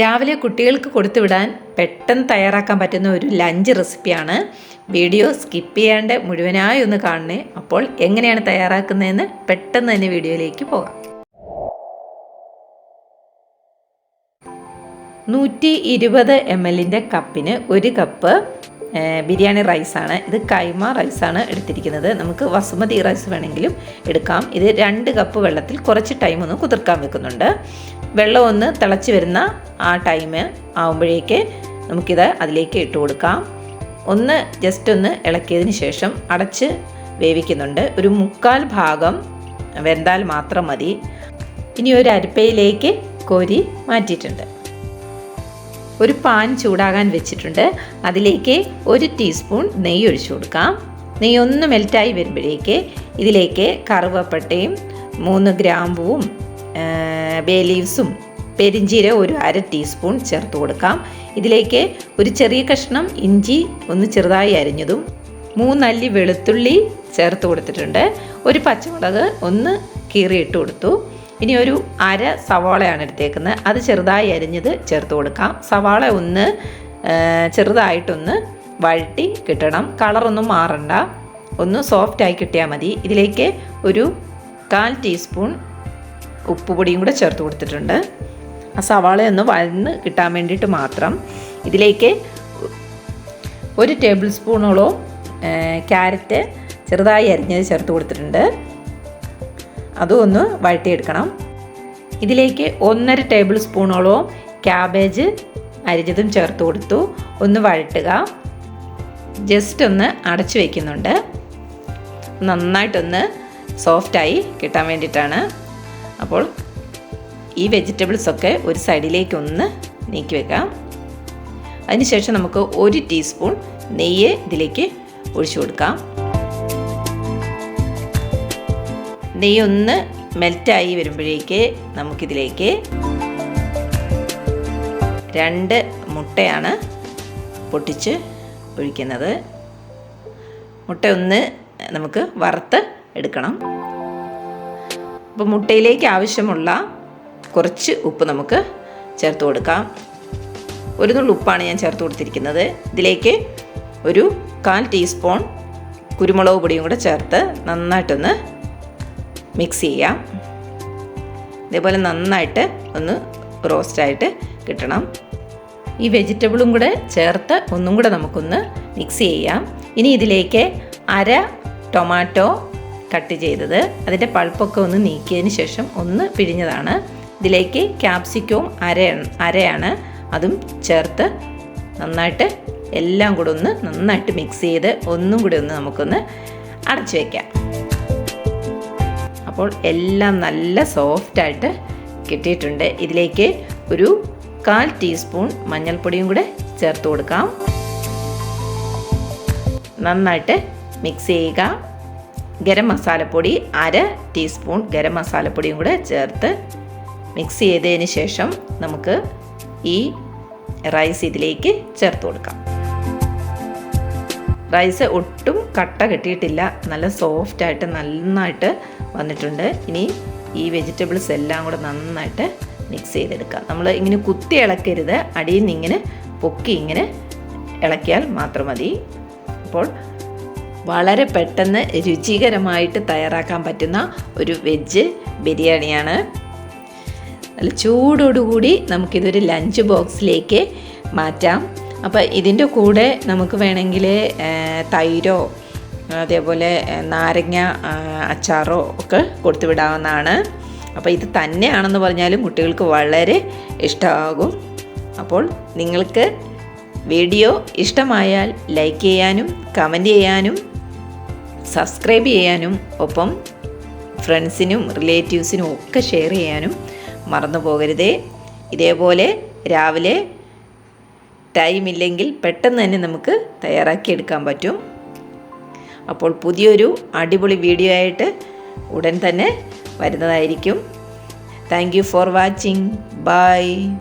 രാവിലെ കുട്ടികൾക്ക് കൊടുത്തുവിടാൻ പെട്ടെന്ന് തയ്യാറാക്കാൻ പറ്റുന്ന ഒരു ലഞ്ച് റെസിപ്പിയാണ് വീഡിയോ സ്കിപ്പ് ചെയ്യാണ്ട് മുഴുവനായി ഒന്ന് കാണണേ. അപ്പോൾ എങ്ങനെയാണ് തയ്യാറാക്കുന്നതെന്ന് പെട്ടെന്ന് തന്നെ വീഡിയോയിലേക്ക് പോകാം. നൂറ്റി ഇരുപത് എം എല്ലിന്റെ കപ്പിന് ഒരു കപ്പ് ബിരിയാണി റൈസാണ്. ഇത് കൈമ റൈസാണ് എടുത്തിരിക്കുന്നത്. നമുക്ക് വസുമതി റൈസ് വേണമെങ്കിലും എടുക്കാം. ഇത് രണ്ട് കപ്പ് വെള്ളത്തിൽ കുറച്ച് ടൈം ഒന്ന് കുതിർക്കാൻ വെക്കുന്നുണ്ട്. വെള്ളം ഒന്ന് തിളച്ച് വരുന്ന ആ ടൈം ആകുമ്പോഴേക്ക് നമുക്കിത് അതിലേക്ക് ഇട്ട് കൊടുക്കാം. ഒന്ന് ജസ്റ്റ് ഒന്ന് ഇളക്കിയതിന് ശേഷം അടച്ച് വേവിക്കുന്നുണ്ട്. ഒരു മുക്കാൽ ഭാഗം വെന്താൽ മാത്രം മതി. ഇനി ഒരു അരിപ്പയിലേക്ക് കോരി മാറ്റിയിട്ടുണ്ട്. ഒരു പാൻ ചൂടാകാൻ വെച്ചിട്ടുണ്ട്. അതിലേക്ക് ഒരു ടീസ്പൂൺ നെയ്യ് ഒഴിച്ചു കൊടുക്കാം. നെയ്യ് ഒന്ന് മെൽറ്റായി വരുമ്പോഴേക്ക് ഇതിലേക്ക് കറുവപ്പട്ടയും മൂന്ന് ഗ്രാമ്പുവും ബേ ലീവ്സും പെരിഞ്ചീരകം ഒരു അര ടീസ്പൂൺ ചേർത്ത് കൊടുക്കാം. ഇതിലേക്ക് ഒരു ചെറിയ കഷ്ണം ഇഞ്ചി ഒന്ന് ചെറുതായി അരിഞ്ഞതും മൂന്നല്ലി വെളുത്തുള്ളി ചേർത്ത് കൊടുത്തിട്ടുണ്ട്. ഒരു പച്ചമുളക് ഒന്ന് കീറിയിട്ട് കൊടുത്തു. ഇനി ഒരു അര സവാളയാണ് എടുത്തേക്കുന്നത്. അത് ചെറുതായി അരിഞ്ഞത് ചേർത്ത് കൊടുക്കാം. സവാള ഒന്ന് ചെറുതായിട്ടൊന്ന് വഴട്ടി കിട്ടണം. കളറൊന്നും മാറണ്ട. ഒന്ന് സോഫ്റ്റായി കിട്ടിയാൽ മതി. ഇതിലേക്ക് ഒരു കാൽ ടീസ്പൂൺ ഉപ്പുപൊടിയും കൂടെ ചേർത്ത് കൊടുത്തിട്ടുണ്ട്. ആ സവാളയൊന്ന് വഴന്ന് കിട്ടാൻ വേണ്ടിയിട്ട് മാത്രം ഇതിലേക്ക് ഒരു ടേബിൾ സ്പൂണോളം ക്യാരറ്റ് ചെറുതായി അരിഞ്ഞത് ചേർത്ത് കൊടുത്തിട്ടുണ്ട്. അതും ഒന്ന് വഴറ്റിയെടുക്കണം. ഇതിലേക്ക് ഒന്നര ടേബിൾ സ്പൂണോളവും ക്യാബേജ് അരിഞ്ഞതും ചേർത്ത് കൊടുത്തു. ഒന്ന് വഴറ്റുക. ജസ്റ്റ് ഒന്ന് അടച്ചു വയ്ക്കുന്നുണ്ട് നന്നായിട്ടൊന്ന് സോഫ്റ്റായി കിട്ടാൻ വേണ്ടിയിട്ടാണ്. അപ്പോൾ ഈ വെജിറ്റബിൾസൊക്കെ ഒരു സൈഡിലേക്ക് ഒന്ന് നീക്കി വെക്കാം. അതിനുശേഷം നമുക്ക് ഒരു ടീസ്പൂൺ നെയ്യ് ഇതിലേക്ക് ഒഴിച്ചു കൊടുക്കാം. നെയ്യ് ഒന്ന് മെൽറ്റായി വരുമ്പോഴേക്ക് നമുക്കിതിലേക്ക് രണ്ട് മുട്ടയാണ് പൊട്ടിച്ച് ഒഴിക്കുന്നത്. മുട്ട ഒന്ന് നമുക്ക് വറുത്ത് എടുക്കണം. അപ്പോൾ മുട്ടയിലേക്ക് ആവശ്യമുള്ള കുറച്ച് ഉപ്പ് നമുക്ക് ചേർത്ത് കൊടുക്കാം. ഒരു നുള്ളി ഉപ്പാണ് ഞാൻ ചേർത്ത് കൊടുത്തിരിക്കുന്നത്. ഇതിലേക്ക് ഒരു കാൽ ടീസ്പൂൺ കുരുമുളക് പൊടിയും കൂടെ ചേർത്ത് നന്നായിട്ടൊന്ന് മിക്സ് ചെയ്യാം ഇതേപോലെ നന്നായിട്ട് ഒന്ന് റോസ്റ്റായിട്ട് കിട്ടണം. ഈ വെജിറ്റബിളും കൂടെ ചേർത്ത് ഒന്നും കൂടെ നമുക്കൊന്ന് മിക്സ് ചെയ്യാം. ഇനി ഇതിലേക്ക് അര ടൊമാറ്റോ കട്ട് ചെയ്തത്. അതിന്റെ പൾപ്പൊക്കെ ഒന്ന് നീക്കിയതിന് ശേഷം ഒന്ന് പിഴിഞ്ഞതാണ്. ഇതിലേക്ക് ക്യാപ്സിക്കവും അര അരയാണ്. അതും ചേർത്ത് നന്നായിട്ട് എല്ലാം കൂടെ ഒന്ന് നന്നായിട്ട് മിക്സ് ചെയ്ത് ഒന്നും കൂടി ഒന്ന് നമുക്കൊന്ന് അടച്ചു വയ്ക്കാം അപ്പോൾ എല്ലാം നല്ല സോഫ്റ്റായിട്ട് കിട്ടിയിട്ടുണ്ട്. ഇതിലേക്ക് ഒരു കാൽ ടീസ്പൂൺ മഞ്ഞൾപ്പൊടിയും കൂടെ ചേർത്ത് കൊടുക്കാം. നന്നായിട്ട് മിക്സ് ചെയ്യുക. ഗരം മസാലപ്പൊടി അര ടീസ്പൂൺ ഗരം മസാലപ്പൊടിയും കൂടെ ചേർത്ത് മിക്സ് ചെയ്തതിന് ശേഷം നമുക്ക് ഈ റൈസ് ഇതിലേക്ക് ചേർത്ത് കൊടുക്കാം. റൈസ് ഒട്ടും കട്ട കെട്ടിയിട്ടില്ല. നല്ല സോഫ്റ്റായിട്ട് നന്നായിട്ട് വന്നിട്ടുണ്ട്. ഇനി ഈ വെജിറ്റബിൾസ് എല്ലാം കൂടെ നന്നായിട്ട് മിക്സ് ചെയ്തെടുക്കാം നമ്മൾ ഇങ്ങനെ കുത്തി ഇളക്കരുത്. അടിയിൽ നിന്ന് ഇങ്ങനെ പൊക്കി ഇങ്ങനെ ഇളക്കിയാൽ മാത്രം മതി. അപ്പോൾ വളരെ പെട്ടെന്ന് രുചികരമായിട്ട് തയ്യാറാക്കാൻ പറ്റുന്ന ഒരു വെജ് ബിരിയാണിയാണ്. നല്ല ചൂടോടുകൂടി നമുക്കിതൊരു ലഞ്ച് ബോക്സിലേക്ക് മാറ്റാം. അപ്പോൾ ഇതിന്റെ കൂടെ നമുക്ക് വേണമെങ്കിൽ തൈരോ അതേപോലെ നാരങ്ങ അച്ചാറോ ഒക്കെ കൊടുത്തു വിടാവുന്നതാണ് അപ്പോൾ ഇത് തന്നെയാണെന്ന് പറഞ്ഞാലും കുട്ടികൾക്ക് വളരെ ഇഷ്ടമാകും അപ്പോൾ നിങ്ങൾക്ക് വീഡിയോ ഇഷ്ടമായാൽ ലൈക്ക് ചെയ്യാനും കമന്റ് ചെയ്യാനും സബ്സ്ക്രൈബ് ചെയ്യാനും ഒപ്പം ഫ്രണ്ട്സിനും റിലേറ്റീവ്സിനും ഒക്കെ ഷെയർ ചെയ്യാനും മറന്നു പോകരുതേ. ഇതേപോലെ രാവിലെ ടൈം ഇല്ലെങ്കിൽ പെട്ടെന്ന് തന്നെ നമുക്ക് തയ്യാറാക്കി എടുക്കാൻ പറ്റും. അപ്പോൾ പുതിയൊരു അടിപൊളി വീഡിയോ ആയിട്ട് ഉടൻ തന്നെ വരുന്നതായിരിക്കും. Thank you for watching bye